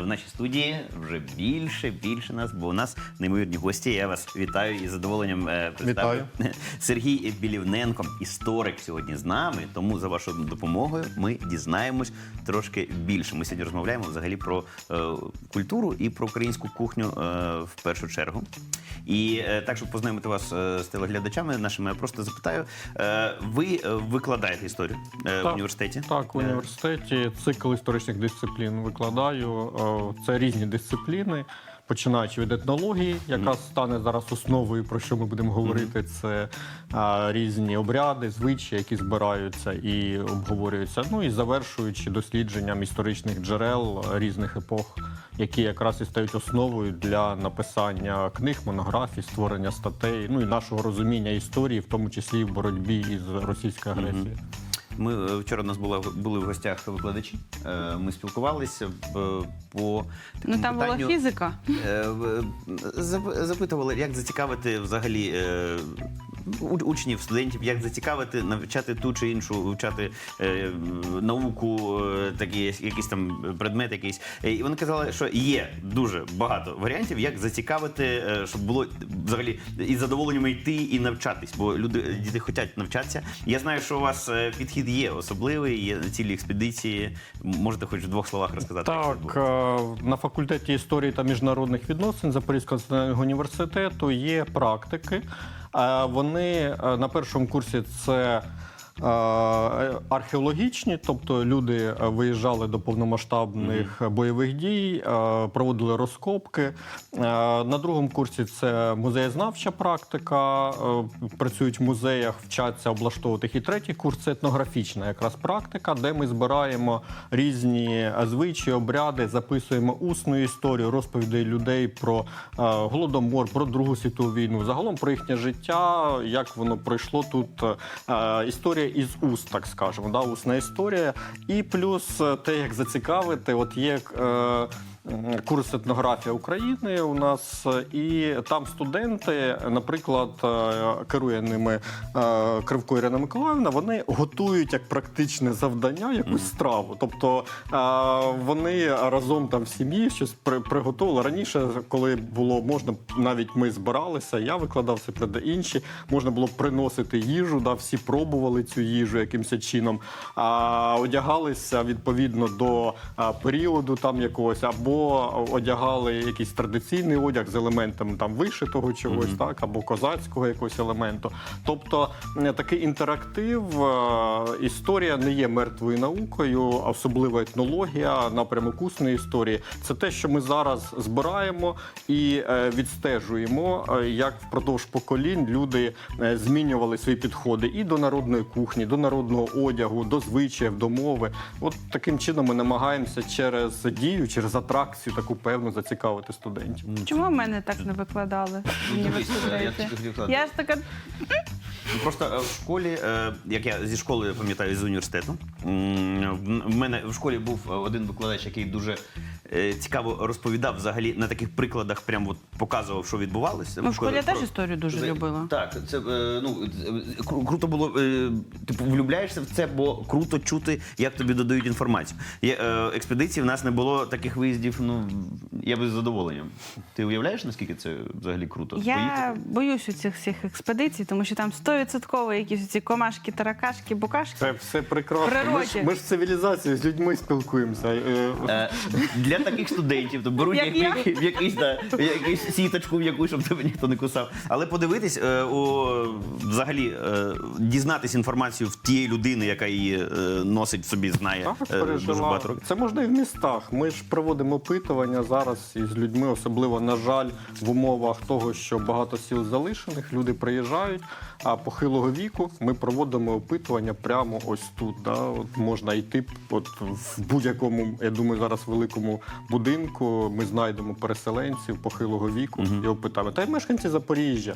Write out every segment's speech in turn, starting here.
в нашій студії вже більше, більше нас, бо у нас неймовірні гості. Я вас вітаю і з задоволенням е, представлю. Сергій Білівненко, історик, сьогодні з нами. Тому за вашою допомогою ми дізнаємось трошки більше. Ми сьогодні розмовляємо взагалі про е, культуру і про українську кухню е, в першу чергу. І е, так, щоб познайомити вас е, з телеглядачами нашими, я просто запитаю: е, ви е, викладаєте історію е, в університеті? Так, в Е, університеті цикл історичних дисциплін викладаю. Це різні дисципліни, починаючи від етнології, яка стане зараз основою, про що ми будемо говорити. Це різні обряди, звичаї, які збираються і обговорюються. Ну і завершуючи дослідженням історичних джерел різних епох, які якраз і стають основою для написання книг, монографій, створення статей, ну і нашого розуміння історії, в тому числі і в боротьбі із російською агресією. Ми е, вчора у нас була були в гостях викладачі. Е, Ми спілкувалися в- по такому Ну там була фізика. Е, Запитували, як зацікавити взагалі е, учнів, студентів, як зацікавити навчати ту чи іншу, вивчати е, науку, е, такі якісь там предмет якийсь. Е, І вони казали, що є дуже багато варіантів, як зацікавити, е, щоб було взагалі із задоволенням йти і навчатись, бо люди діти хочуть навчатися. Я знаю, що у вас е, підхід є особливий, є цілі експедиції. Можете хоч в двох словах розказати. як це Так, е, на факультеті історії та міжнародних відносин Запорізького національного університету є практики. Вони е, на першому курсі це. Е, Археологічні, тобто люди е, виїжджали до повномасштабних бойових дій, е, проводили розкопки. На другому курсі це музеєзнавча практика, працюють в музеях, вчаться облаштовувати. І третій курс це етнографічна якраз практика, де ми збираємо різні звичаї, обряди, записуємо усну історію, розповідей людей про голодомор, про Другу світову війну, загалом про їхнє життя, як воно пройшло тут. е, Із уст, так скажемо, да, усна історія. І плюс е, те, як зацікавити, от є. е, Курс етнографія України у нас, е, і там студенти, наприклад, е, керує ними е, Кривко Ірина Миколаївна, вони готують як практичне завдання якусь страву. Тобто е, вони разом там в сім'ї щось при- приготували. Раніше, коли було можна, навіть ми збиралися, я викладав це інші, можна було приносити їжу, да, всі пробували цю їжу якимось чином, одягалися відповідно до періоду там якогось, або одягали якийсь традиційний одяг з елементами там вишитого чогось, так, або козацького якогось елементу. Тобто е, такий інтерактив, е, історія не є мертвою наукою, особливо етнологія, напрямок усної історії. Це те, що ми зараз збираємо і е, відстежуємо, як впродовж поколінь люди змінювали свої підходи і до народної кухні, до народного одягу, до звичаїв, до мови. От таким чином ми намагаємося через дію, через атракцію таку певну зацікавити студентів. Чому мене так не викладали в Ну, я університеті? ж така Ну, Просто е, в школі, е, як я зі школи пам'ятаю з університету, м, в мене в школі був е, один викладач, який дуже е, цікаво розповідав взагалі на таких прикладах, прям от показував, що відбувалося. ну, в школі я теж історію дуже Це- любила. Так, це е, ну е, кру- круто було. е, Типу, влюбляєшся в це, бо круто чути, як тобі додають інформацію. Є е, експедиції, в нас не було таких виїздів. Ну я би з задоволенням. Ти уявляєш, наскільки це взагалі круто? Я Поїхати? боюсь у цих всіх експедицій, тому що там 100% якісь ці комашки, таракашки, букашки. Це все прекрасно. Ми Природі. ж, ми ж в цивілізації з людьми спілкуємося. Е, Е, Для таких студентів то беруть Як як, я? в якийсь да, в якусь сіточку, в яку щоб тебе ніхто не кусав. Але подивитись, е, о, взагалі е, дізнатись інформацію в тієї людини, яка її е, носить в собі, знає Так, е, дуже пережила. багато років. Це можна і в містах. Ми ж проводимо опитування зараз із людьми, особливо, на жаль, в умовах того, що багато сіл залишених, люди приїжджають, а похилого віку ми проводимо опитування прямо ось тут. Да? От можна йти от в будь-якому, я думаю, зараз великому будинку. Ми знайдемо переселенців похилого віку і опитаємо. Та й мешканці Запоріжжя.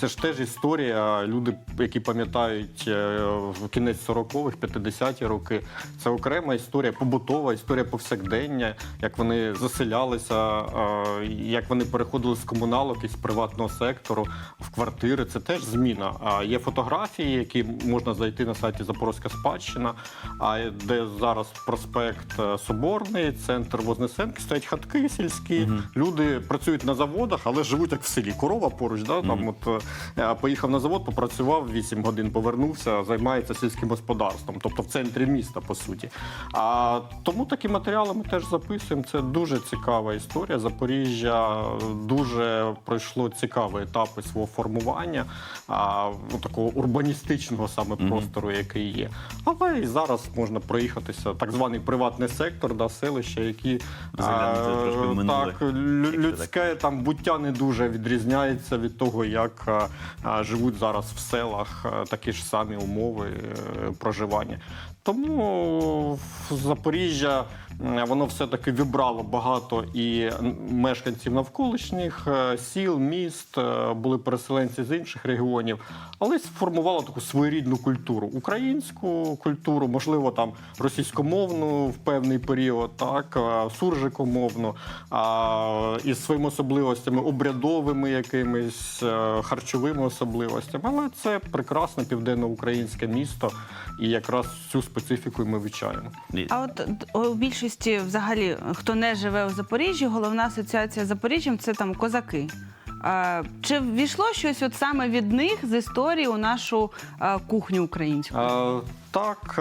Це ж теж історія. Люди, які пам'ятають е, в кінець 40-х, 50-ті роки. Це окрема історія, побутова історія повсякдення, як вони заселялися, е, як вони переходили з комуналок із приватного сектору в квартири. Це теж зміна. А є фотографії, які можна знайти на сайті Запорозька спадщина, а де зараз проспект е, Соборний, центр Вознесення Вознесенки, стоять хатки сільські, люди працюють на заводах, але живуть як в селі. Корова поруч, да? там от, е, поїхав на завод, попрацював 8 годин, повернувся, займається сільським господарством, тобто в центрі міста, по суті. А тому такі матеріали ми теж записуємо. Це дуже цікава історія. Запоріжжя дуже пройшло цікаві етапи свого формування, а, ну, такого урбаністичного саме простору, який є. Але і зараз можна проїхатися, так званий приватний сектор, да, селища, які Заглянути трошки в минуле. так, лю- людське там буття не дуже відрізняється від того, як живуть зараз в селах такі ж самі умови е, проживання. Тому в Запоріжжя воно все-таки вибрало багато і мешканців навколишніх е, сіл, міст, е, були переселенці з інших регіонів, але сформувало таку своєрідну культуру, українську культуру, можливо, там російськомовну в певний період, так е, суржикомовну, а, із своїми особливостями, обрядовими якимись е, харчовими особливостями. Але це прекрасне південноукраїнське місто, і якраз цю специфіку ми вивчаємо. А от у більшості, взагалі, хто не живе у Запоріжжі, головна асоціація з Запоріжжям це там козаки. Чи ввійшло щось от саме від них з історії у нашу кухню українську? А, так,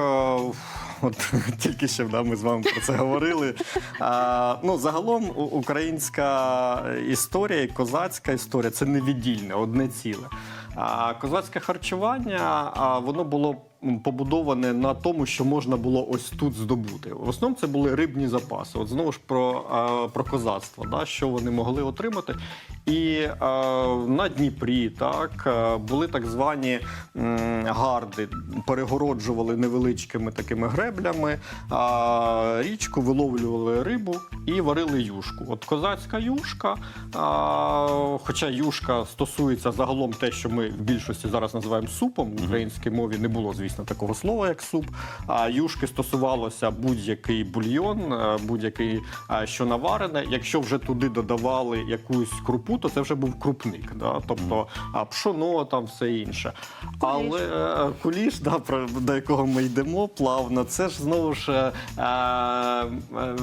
от тільки що да, ми з вами про це говорили. А, ну, загалом українська історія і козацька історія це невіддільне, одне ціле. А козацьке харчування а, воно було побудоване на тому, що можна було ось тут здобути. В основному це були рибні запаси. От знову ж про, про козацтво, да, що вони могли отримати. І на Дніпрі так були так звані гарди, перегороджували невеличкими такими греблями, річку виловлювали рибу і варили юшку. От козацька юшка, хоча юшка стосується загалом те, що ми в більшості зараз називаємо супом. В українській мові не було, звісно, такого слова, як суп. А юшки стосувалося будь-який бульйон, е, будь-який е, що наварене. Якщо вже туди додавали якусь крупу, то це вже був крупник. Да? Тобто пшоно, там все інше. Але е, куліш, да, до якого ми йдемо плавно, це ж знову ж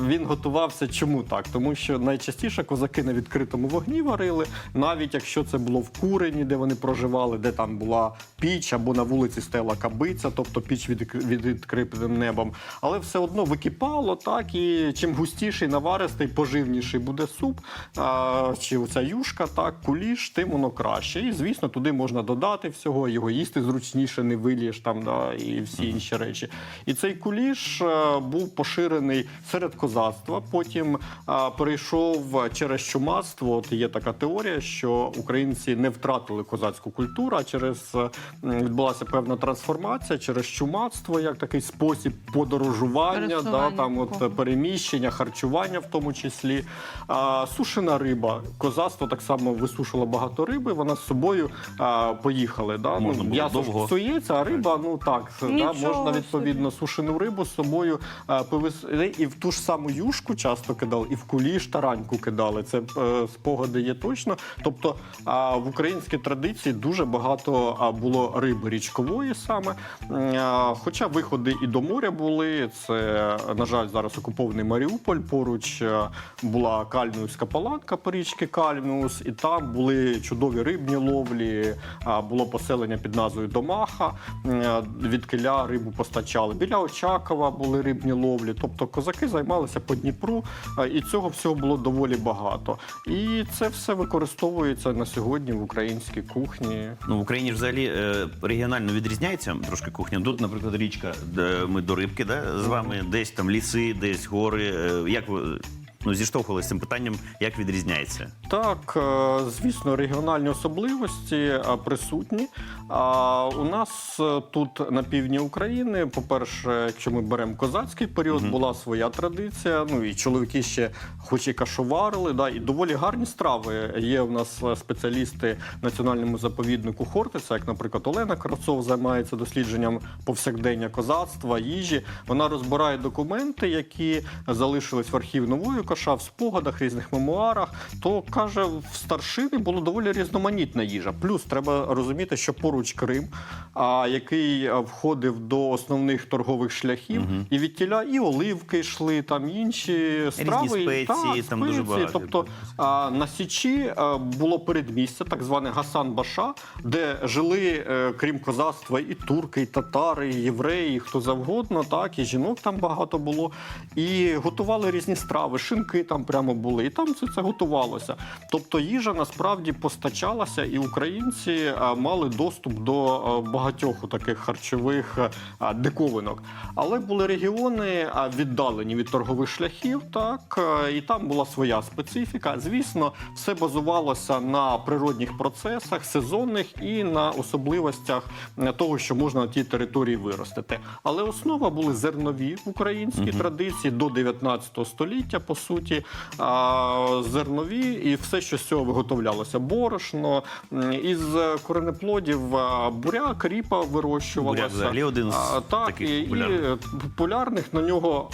він готувався. Чому так? Тому що найчастіше козаки на відкритому вогні варили, навіть якщо це було в курені, де вони проживали, де там була піч або на вулиці стела кабиця, тобто піч від, від відкритим небом. Але все одно википало, так і чим густіший, наваристий, поживніший буде суп, а, чи оця юшка, так, куліш, тим воно краще. І звісно, туди можна додати всього, його їсти зручніше, не вилієш там, да, і всі інші речі. І цей куліш е, був поширений серед козацтва. Потім е, перейшов через чумацтво. От є така теорія, що українці не втратили козацьку культуру, а через відбулася певна трансформація через чумацтво, як такий спосіб подорожування, да, там от переміщення, харчування в тому числі. А, сушена риба. Козацтво так само висушило багато риби. Вона з собою а, поїхали. Да? Можна ну, було м'ясо довго. псується, а риба, ну так, да, можна собі. відповідно сушену рибу з собою а, повис- і в ту ж саму юшку часто кидали, і в куліш тараньку кидали. Це е, спогади є точно. Тобто а, в українській традиції дуже багато а, було риби річкової саме. Хоча виходи і до моря були. Це, на жаль, зараз окупований Маріуполь. Поруч е, була Кальміуська палатка по річці Кальміус, і там були чудові рибні ловлі. Було поселення під назвою Домаха. М, Від киля рибу постачали. Біля Очакова були рибні ловлі. Тобто козаки займалися по Дніпру, і цього всього було доволі багато. І це все використовується на сьогодні в українській кухні. Ну, в Україні взагалі е, регіонально відрізняється трошки кухня. Тут, наприклад, річка, де ми до рибки, да, з вами, десь там ліси, десь гори. Е, Як ви ну, зіштовхувалися з цим питанням, як відрізняється? Так, е, звісно, регіональні особливості е, присутні. А у нас е, тут на півдні України, по-перше, якщо ми беремо козацький період, була своя традиція. Ну і чоловіки ще, хоч і кашоварили, да, і доволі гарні страви. Є у нас спеціалісти національному заповіднику Хортиця, як, наприклад, Олена Кравцов займається дослідженням повсякдення козацтва, їжі. Вона розбирає документи, які залишились в архів нової Лукаша в спогадах, різних мемуарах, то каже, в старшини було доволі різноманітна їжа. Плюс треба розуміти, що поруч Крим, а, який входив до основних торгових шляхів, і від тіля і оливки йшли, там і інші страви. спеції, Так, там дуже багато. Тобто а, на Січі а, було передмістя, так зване Гасан-Баша, де жили, е, крім козацтва, і турки, і татари, і євреї, і хто завгодно, так, і жінок там багато було. І готували різні страви, шинки там прямо були, і там це, це готувалося. Тобто їжа насправді постачалася, і українці мали доступ до багатьох таких харчових диковинок. Але були регіони віддалені від торгових шляхів, так і там була своя специфіка. Звісно, все базувалося на природних процесах, сезонних і на особливостях е, того, що можна на тій території виростити. Але основа були зернові українські традиції до 19 століття, по суті, а, зернові і все, що з цього виготовлялося. Борошно із коренеплодів буряк, ріпа вирощувалася. Буряк взагалі один з так, таких і, популярних. і популярних на нього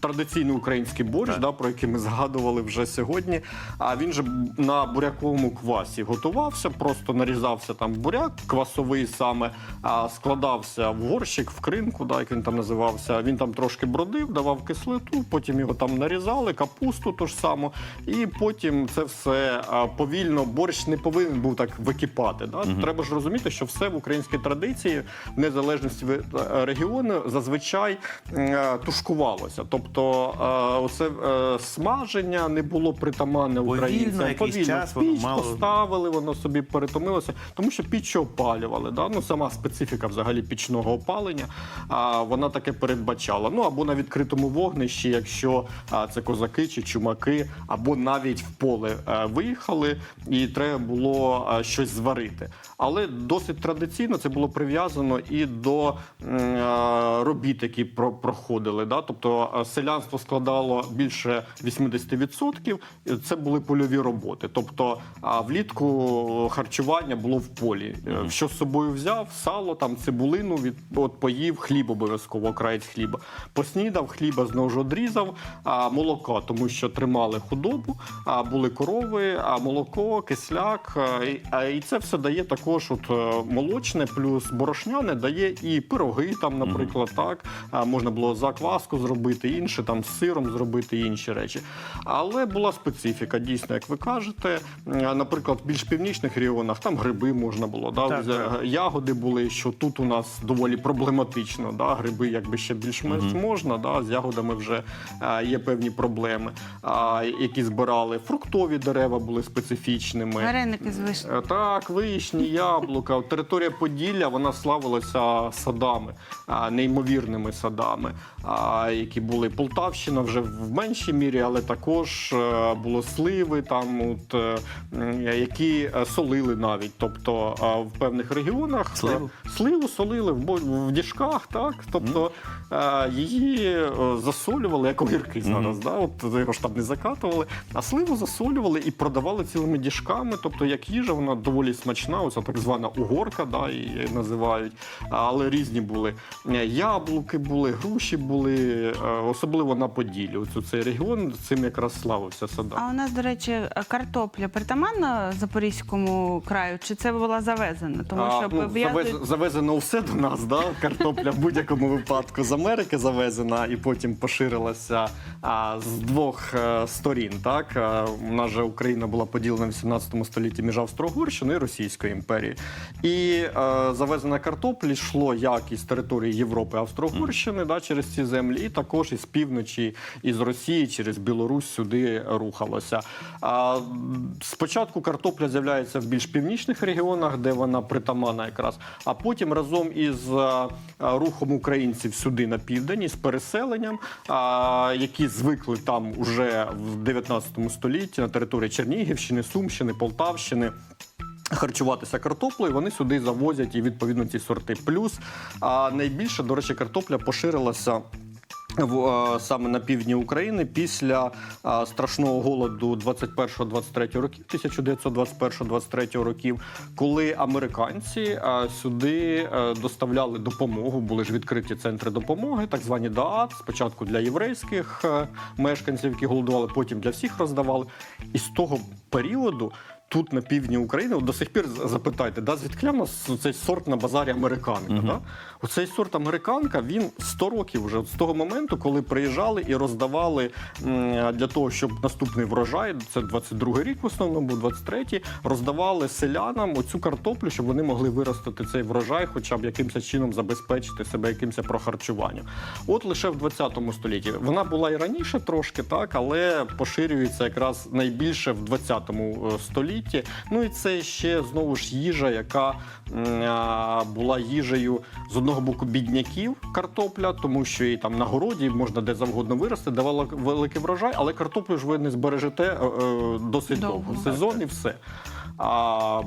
традиційний український борщ, Так. да, про який ми згадували вже сьогодні. А він же на буряковому квасі готувався, просто нарізався там буряк, квасовий саме, складався в горщик, в кринку, да, як він там називався. Він там трошки бродив, давав кислоту, потім його там нарізали, капусту ту ж саму, і потім це все повільно. Борщ не повинен був так википати. Да? Треба ж розуміти, що все в українській традиції, в незалежності від е, регіону, зазвичай е, тушкувалося. Тобто е, оце смаження не було притаманне Повільно, українцям. якийсь час піч мало- поставили, воно собі перетомилося, тому що піч опалювали. Да? Ну, сама специфіка взагалі пічного опалення, а, вона таке передбачала. Ну або на відкритому вогнищі, якщо це козаки чи чумаки, або навіть в поле е, виїхали і треба було щось зварити. Але досить традиційно це було прив'язано і до е, робіт, які проходили. Да? Тобто е, селянство складало більше 80%. Це були польові роботи. Тобто влітку харчування було в полі. Е, Що з собою взяв? Сало, там цибулину від от поїв, хліб обов'язково, краєць хліба. Поснідав, хліба знову ж одрізав, а молока, тому що тримали худобу, а були корови, а молоко, кисляк. і- і це все дає також от е, молочне, плюс борошняне дає і пироги, там, наприклад, так. Можна було закваску зробити, інше там з сиром зробити інші речі. Але була специфіка, дійсно, як ви кажете. Наприклад, в більш північних регіонах там гриби можна було. Да? Так, так. Ягоди були, що тут у нас доволі проблематично. Да? Гриби якби ще більш-менш можна, да? з ягодами вже е, є певні проблеми, а, які збирали. Фруктові дерева були специфічними. Вареники з вишні. Е, Так, вишні, яблука. Територія Поділля вона славилася садами, а, неймовірними садами, а, які були Полтавщина вже в меншій мірі, але також е, було сливи, там от е, які солили навіть. Тобто а, в певних регіонах Сливу? сливу солили в, в діжках, так тобто е, її засолювали як огірки зараз. Да? От його ж там не закатували, а сливу засолювали і продавали цілими діжками. Тобто, як їжа, вона доволі смачна. Оця так звана угорка, да, її називають. Але різні були яблуки, були, груші були, е, особливо на Поділлі. Оцю цей регіон цим якраз славився садам. А у нас, до речі, картопля притаманна Запорізькому краю, чи це була завезена? Тому що ну, завез- завезено все до нас, да? картопля в будь-якому випадку з Америки завезена і потім поширилася а, з двох е, сторін. Так? А, у нас же Україна була поділена в 18 столітті між Австро-Угорщиною і Російською імперією. І е, завезена картопля йшло як із території Європи Австро-Угорщини да, через ці землі, і також із півночі, із Росії через Білорусь сюди рухалося. А, спочатку картопля з'являється в більш північних регіонах, де вона притаманна якраз. А потім разом із рухом українців сюди на південь, із переселенням, а, які звикли там уже в 19 столітті на території Чернігівщини, Сумщини, Полтавщини. Харчуватися картоплею, вони сюди завозять і відповідно ці сорти. Плюс а найбільше, до речі, картопля поширилася в, е, саме на півдні України після е, страшного голоду 21-23 років, 1921-23 років, коли американці е, сюди доставляли допомогу, були ж відкриті центри допомоги, так звані ДААТ, спочатку для єврейських мешканців, які голодували, потім для всіх роздавали. І з того періоду. Тут на півдні України от до сих пір запитайте, да, звідки в нас цей сорт на базарі американка? Да? Оцей сорт американка він 100 років вже з того моменту, коли приїжджали і роздавали для того, щоб наступний врожай, це 22-й рік в основному, 23-й, роздавали селянам оцю картоплю, щоб вони могли виростити цей врожай, хоча б якимось чином забезпечити себе якимось прохарчуванням. От лише в 20 столітті вона була і раніше трошки, так, але поширюється якраз найбільше в 20 столітті. Ну і це ще знову ж їжа, яка була їжею з одного боку бідняків картопля, тому що її там на городі можна де завгодно вирости, давала великий врожай, але картоплю ж ви не збережете е, е, досить довго. Довго. Сезон і все. А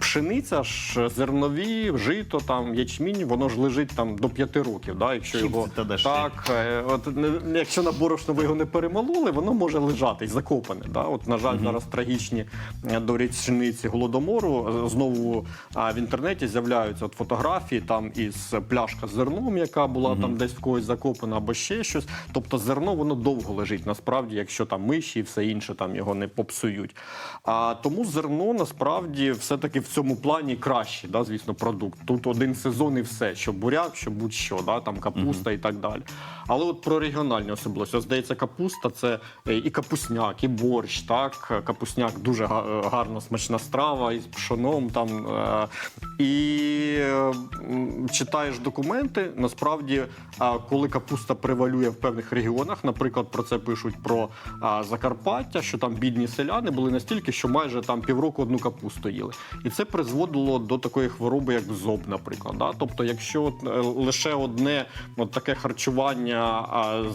пшениця ж зернові, жито, там, ячмінь, воно ж лежить там до 5 років. Да, якщо його та так, е, от не- якщо на борошно ви його не перемололи, воно може лежати закопане. Да? От, на жаль, зараз трагічні е, до річниці голодомору. Е, Знову в інтернеті з'являються от фотографії там із пляшка з зерном, яка була там десь в когось закопана, або ще щось. Тобто зерно воно довго лежить насправді, якщо там миші і все інше там його не попсують. А тому зерно насправді все-таки в цьому плані краще, да, звісно, продукт. Тут один сезон і все, що буряк, що будь-що, да, там капуста і так далі. Але от про регіональні особливості. От, Здається, капуста це е, і капусняк, і борщ. Так, капусняк дуже гарна смачна страва із пшоном. Там е, і е, читаєш документи. Насправді, коли капуста превалює в певних регіонах, наприклад, про це пишуть про Закарпаття, що там бідні селяни були настільки, що майже там півроку одну капусту їли. І це призводило до такої хвороби, як зоб, наприклад. Да? Тобто, якщо е, лише одне от таке харчування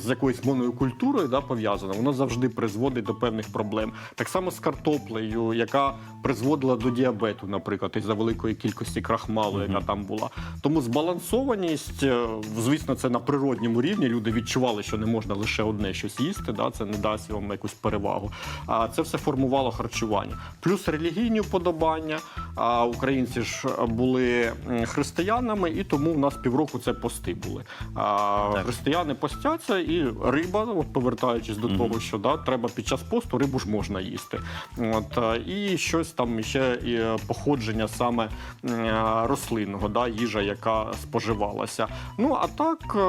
з якоюсь монокультурою да, пов'язане, воно завжди призводить до певних проблем. Так само з картоплею, яка призводила до діабету, наприклад, із-за великої кількості крахмалу, яка там була. Тому збалансованість, е, звісно, це на природньому рівні. Люди відчували, що не можна лише одне щось їсти, да, це не дасть вам якусь перевагу. А це все формувало харчування. Плюс релігійні вподобання. А українці ж були християнами, і тому в нас півроку це пости були. А, Так. християни постяться, і риба, от повертаючись до того, що да, треба під час посту рибу ж можна їсти. От, і щось там ще і е, походження саме е, рослинного, да, їжа, яка споживалася. Ну а так, е,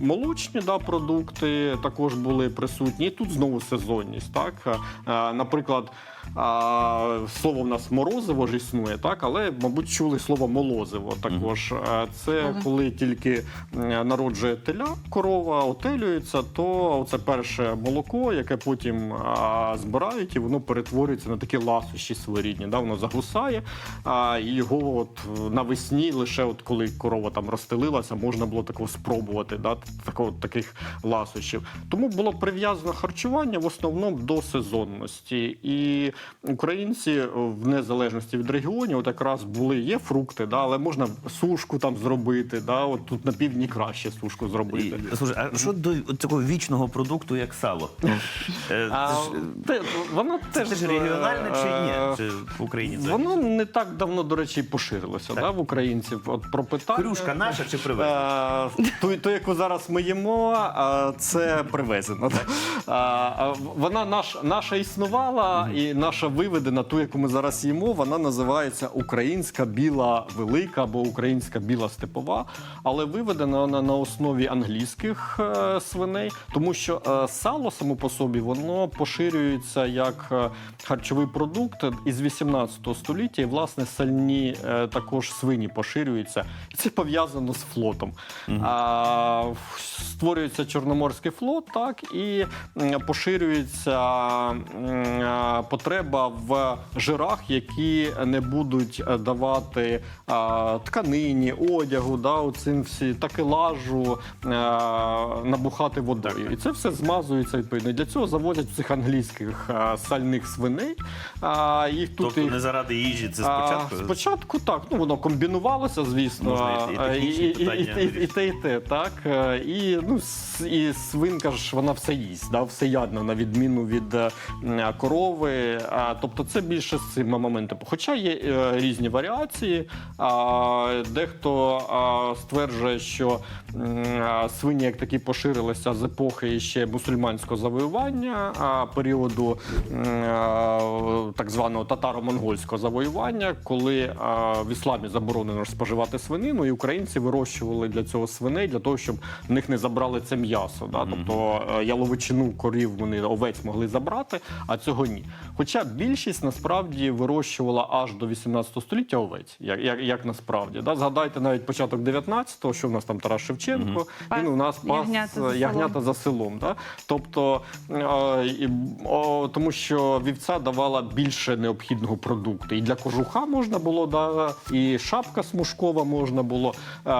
молочні да, продукти також були присутні. І тут знову сезонність. Так? Наприклад, а, слово в нас морозиво ж існує, так, але, мабуть, чули слово молозиво також. Це Коли? коли тільки народжує теля, корова отелюється, то це перше молоко, яке потім а, збирають, і воно перетворюється на такі ласощі своєрідні. Да? Воно загусає, а, і його от навесні, лише от коли корова там розстелилася, можна було такого спробувати, да? такого, таких ласощів. Тому було прив'язано харчування в основному до сезонності. І українці в незалежності від регіонів, от якраз були є фрукти, да, але можна сушку там зробити. Да, от тут на півдні краще сушку зробити. І, слушай, а що до такого вічного продукту, як сало? Е, це А, ж- те- воно Це теж ж регіональне чи ні? е, Чи в Україні це? Воно не так давно, до речі, поширилося да, в українців. От про питання. Хрюшка наша чи привезена? Е, Ту, ту, яку зараз ми їмо, е, це привезено. Е, а Вона наш, наша існувала і наша виведена, ту, яку ми зараз їмо, вона називається Українська біла велика або Українська біла степова. Але виведена вона на основі англійських е, свиней, тому що е, сало само по собі воно поширюється як е, харчовий продукт із 18 століття, і власне сальні е, також свині поширюються. І це пов'язано з флотом. А, створюється Чорноморський флот, так і поширюється м, потреба потреба в жирах, які не будуть е, давати а, тканині, одягу, да, оцим всі такелажу е, набухати водою. І це все змазується відповідно. Для цього завозять цих англійських е, сальних свиней. А, їх тут Тобто не заради їжі, це а, спочатку. спочатку так, ну воно комбінувалося, звісно. Можна і- і і, і, і, і, і те, і те, так. Е, І, ну, і свинка ж вона все їсть, да, всеядна, на відміну від е, А, тобто це більше з цим моментом. Хоча є е, різні варіації. А, дехто а, стверджує, що а, свині як такі поширилися з епохи ще мусульманського завоювання, а, періоду а, так званого татаро-монгольського завоювання, коли а, в ісламі заборонено споживати свинину, і українці вирощували для цього свиней, для того, щоб в них не забрали це м'ясо. Да? Тобто е, яловичину корів вони овець могли забрати, а цього ні. Хоча більшість насправді вирощувала аж до 18 століття овець, як, як, як насправді. Да? Згадайте навіть початок 19-го, що в нас там Тарас Шевченко, він у нас пас ягнята за ягнята за селом. Да? Тобто, е, і, о, тому що вівця давала більше необхідного продукту. І для кожуха можна було, да, і шапка смужкова можна було, е,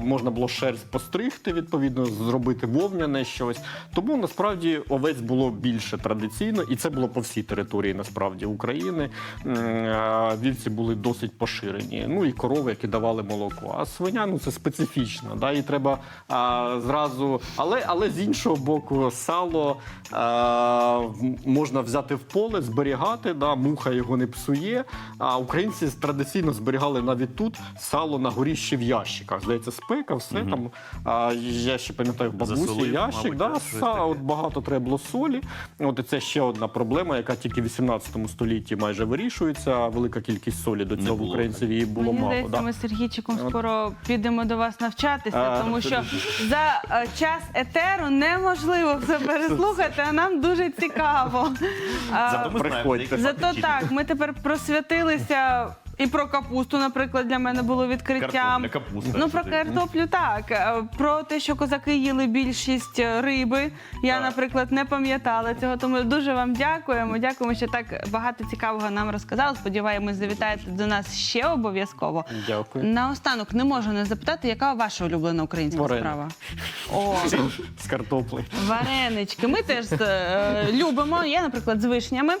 можна було шерсть постригти, відповідно, зробити вовняне щось. Тому насправді овець було більше традиційно, і це було по всій території території насправді України вівці були досить поширені. Ну і корови, які давали молоко. А свиня ну це специфічно, да, і треба а, зразу. Але але з іншого боку, сало а, можна взяти в поле, зберігати, да, муха його не псує. А українці традиційно зберігали навіть тут сало на горіщі в ящиках. Здається, спека, все mm там. А, Я ще пам'ятаю, бабусі Засолив, ящик, мабуть, да, са, от багато треба було солі. От і це ще одна проблема, яка тільки 18 17 столітті майже вирішується. Велика кількість солі до цього в українців її було мало. здається, ми з Сергійчиком скоро підемо до вас навчатися, тому що за е, час етеру неможливо все переслухати, а нам дуже цікаво. Зато е, так, ми тепер просвятилися і про капусту, наприклад, для мене було відкриттям. Картопля, капуста. Ну, про картоплю так. Е, Про те, що козаки їли більшість е, риби. Я, Так. наприклад, не пам'ятала цього. Тому дуже вам дякуємо. Дякуємо, що так багато цікавого нам розказали. Сподіваємось, завітаєте до нас ще обов'язково. Дякую. Наостанок не можу не запитати, яка ваша улюблена українська Варена. страва? О, З картоплею. варенички. Ми теж е, любимо. Я, наприклад, з вишнями.